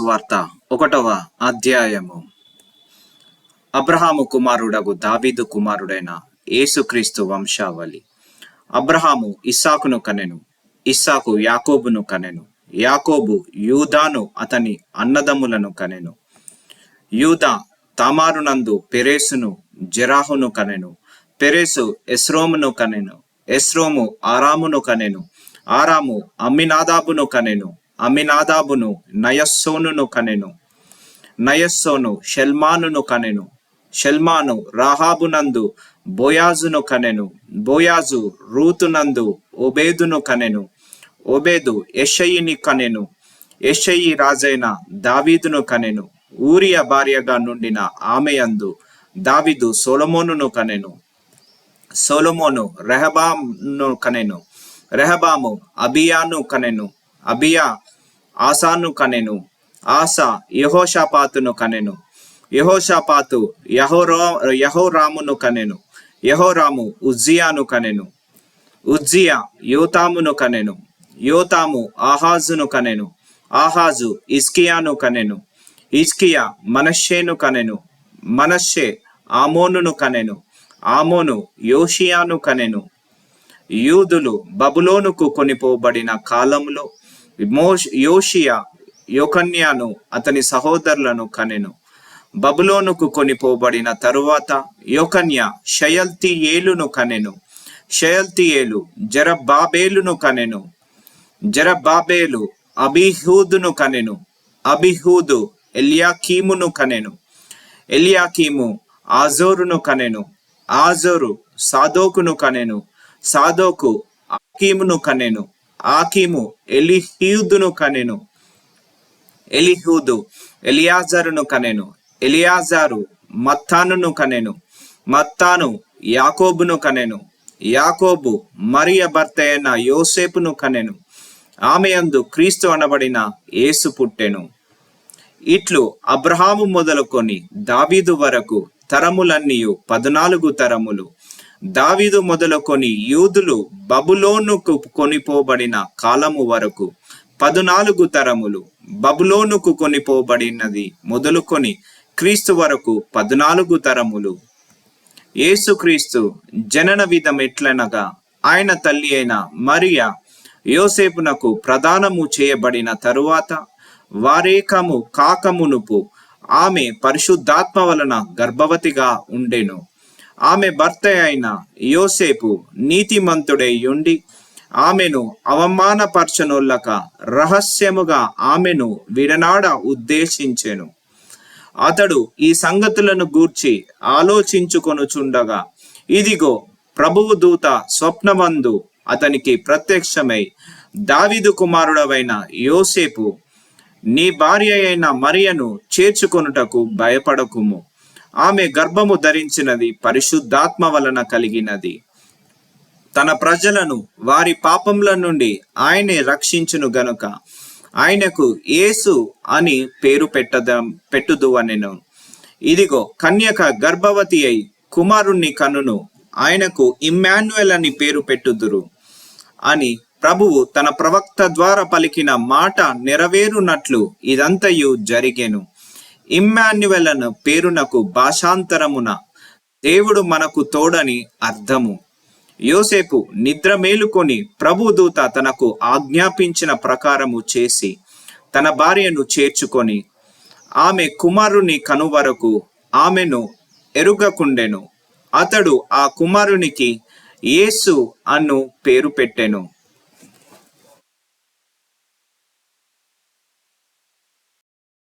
వార్త ఒకటవ అధ్యాయము. అబ్రహాము కుమారుడగు దావీదు కుమారుడైన యేసుక్రీస్తు వంశావళి. అబ్రహాము ఇస్సాకును కనెను ఇస్సాకు యాకోబును కనెను యాకోబు యూదాను అతని అన్నదమ్ములను కనెను. యూదా తామారునందు పెరేసును జెరాహును కనెను. పెరేసు ఎస్రోమును కనెను ఎస్రోము ఆరామును కనెను. ఆరాము అమ్మినాదాబును కనెను. అమినాదాబును నయస్సోనును కనెను. నయస్సోను షెల్మానును కనెను. షెల్మాను రాహాబునందు బోయాజును కనెను. బోయాజు రూతునందు ఒబేదును కనెను. ఒబేదు యెషయిని కనెను. ఎషయి రాజైన దావీదును కనెను. ఊరియ భార్యగా నుండిన ఆమెయందు దావిదు సొలొమోనును కనెను. సోలమోను రెహబామును కనెను. రెహబాము అబియాను కనెను. అబియా ఆసాను కనెను ఆసా యహోషాపాతును కనెను యహోషాపాతు యహోరో యహోరామును కనెను యహోరాము ఉజ్జియాను కనెను ఉజ్జియా యోతామును కనెను యోతాము ఆహాజును కనెను ఆహాజు ఇస్కియాను కనెను ఇస్కియా మనశ్షేను కనెను మనశ్షే ఆమోనును కనెను ఆమోను యోషియాను కనెను. యూదులు బబులోనుకు కొనిపోబడిన కాలంలో యోషియా యోకన్యాను అతని సహోదరులను కనెను. బబులోనుకు కొనిపోబడిన తరువాత యోకన్య షయల్తియేలును కనెను. షయల్తీయేలు జరబాబేలును కనెను. జరబాబేలు అబిహూదును కనెను. అబిహూదు ఎలియాకీమును కనెను. ఎలియాకీము ఆజోరును కనెను. ఆజోరు సాదోకును కనెను. సాదోకు అకీమును కనెను. ఆకీము ఎలిహ్యూదును కనెను. ఎలిహూదు ఎలియాజరును కనెను. ఎలియాజారు మత్తానును కనెను. మత్తాను యాకోబును కనెను. యాకోబు మరియ భర్త అయిన యోసేపును కనెను. ఆమె యందు క్రీస్తు అనబడిన యేసు పుట్టెను. ఇట్లు అబ్రహాము మొదలుకొని దావీదు వరకు తరములన్నీయు పద్నాలుగు తరములు. దావీదు మొదలుకొని యూదులు బబులోనుకు కొనిపోబడిన కాలము వరకు పదునాలుగు తరములు బబులోనుకు కొనిపోబడినది మొదలుకొని క్రీస్తు వరకు పద్నాలుగు తరములు. యేసుక్రీస్తు జనన విధం ఎట్లనగా ఆయన తల్లి అయిన మరియా యోసేపునకు ప్రదానము చేయబడిన తరువాత వారేకము కాకమునుపు ఆమె పరిశుద్ధాత్మ వలన గర్భవతిగా ఉండెను. ఆమె భర్త అయిన యోసేపు నీతిమంతుడై ఉండి ఆమెను అవమానపరచనొల్లక రహస్యముగా ఆమెను విడనాడ ఉద్దేశించెను. అతడు ఈ సంగతులను గూర్చి ఆలోచించుకొనుచుండగా ఇదిగో ప్రభువు దూత స్వప్నమందు అతనికి ప్రత్యక్షమై దావిదు కుమారుడవైన యోసేపు నీ భార్య అయిన మరియను చేర్చుకొనుటకు భయపడకుము. ఆమె గర్భము ధరించినది పరిశుద్ధాత్మ వలన కలిగినది. తన ప్రజలను వారి పాపముల నుండి ఆయనే రక్షించును గనుక ఆయనకు యేసు అని పేరు పెట్టద పెట్టుదు అనెను. ఇదిగో కన్యక గర్భవతి అయి కుమారుణ్ణి కనును ఆయనకు ఇమ్మాన్యుయల్ అని పేరు పెట్టుదురు అని ప్రభువు తన ప్రవక్త ద్వారా పలికిన మాట నెరవేరునట్లు ఇదంతయు జరిగెను. ఇమ్మాన్యువెలను పేరునకు భాషాంతరమున. దేవుడు మనకు తోడని అర్థము. యోసేపు నిద్ర మేలుకొని ప్రభుదూత తనకు ఆజ్ఞాపించిన ప్రకారము చేసి తన భార్యను చేర్చుకొని ఆమె కుమారుని కనువరకు ఆమెను ఎరుగకుండెను. అతడు ఆ కుమారునికి యేసు అను పేరు పెట్టెను.